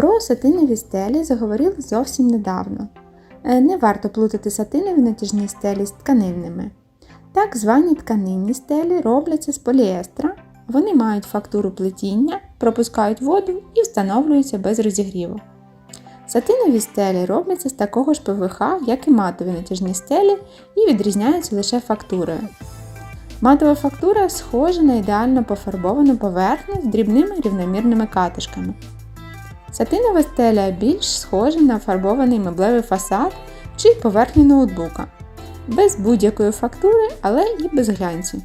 Про сатинові стелі заговорили зовсім недавно. Е, Не варто плутати сатинові натяжні стелі з тканинними. Так звані тканинні стелі робляться з поліестра, вони мають фактуру плетіння, пропускають воду і встановлюються без розігріву. Сатинові стелі робляться з такого ж ПВХ, як і матові натяжні стелі, і відрізняються лише фактурою. Матова фактура схожа на ідеально пофарбовану поверхню з дрібними рівномірними катишками. Сатинова стеля більш схожа на фарбований меблевий фасад чи поверхню ноутбука, без будь-якої фактури, але і без глянцю.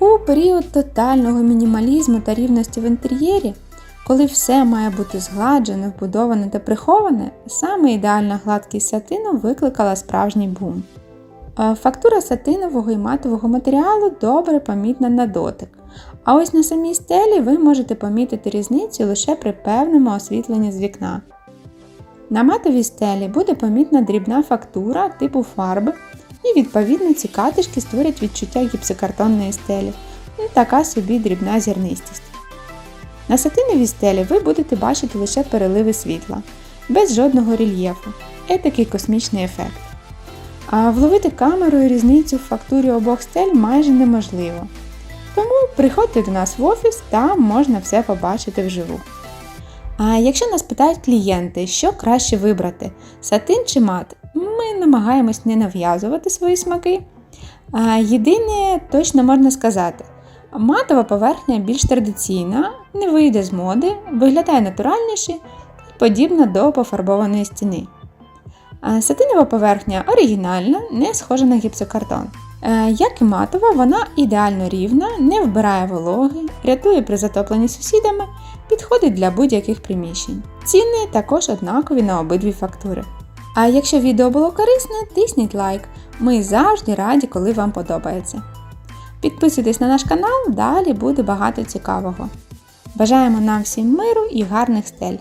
У період тотального мінімалізму та рівності в інтер'єрі, коли все має бути згладжене, вбудоване та приховане, саме ідеальна гладкість сатину викликала справжній бум. Е, Фактура сатинового і матового матеріалу добре помітна на дотик, а ось на самій стелі ви можете помітити різницю лише при певному освітленні з вікна. На матовій стелі буде помітна дрібна фактура типу фарби, і відповідно ці катишки створять відчуття гіпсокартонної стелі, ну, така собі дрібна зірнистість. На сатиновій стелі ви будете бачити лише переливи світла, без жодного рельєфу, етакий космічний ефект. А вловити камерою різницю в фактурі обох стель майже неможливо. Тому приходьте до нас в офіс, там можна все побачити вживу. А якщо нас питають клієнти, що краще вибрати сатин чи мат, ми намагаємось не нав'язувати свої смаки. А єдине точно можна сказати: матова поверхня більш традиційна, не вийде з моди, виглядає натуральніше і подібна до пофарбованої стіни. А Сатинова поверхня оригінальна, не схожа на гіпсокартон. Е, Як і матова, вона ідеально рівна, не вбирає вологи, рятує при затопленні сусідами, підходить для будь-яких приміщень. Ціни також однакові на обидві фактури. А якщо відео було корисне, тисніть лайк. Ми завжди раді, коли вам подобається. Підписуйтесь на наш канал, далі буде багато цікавого. Бажаємо нам всім миру і гарних стель!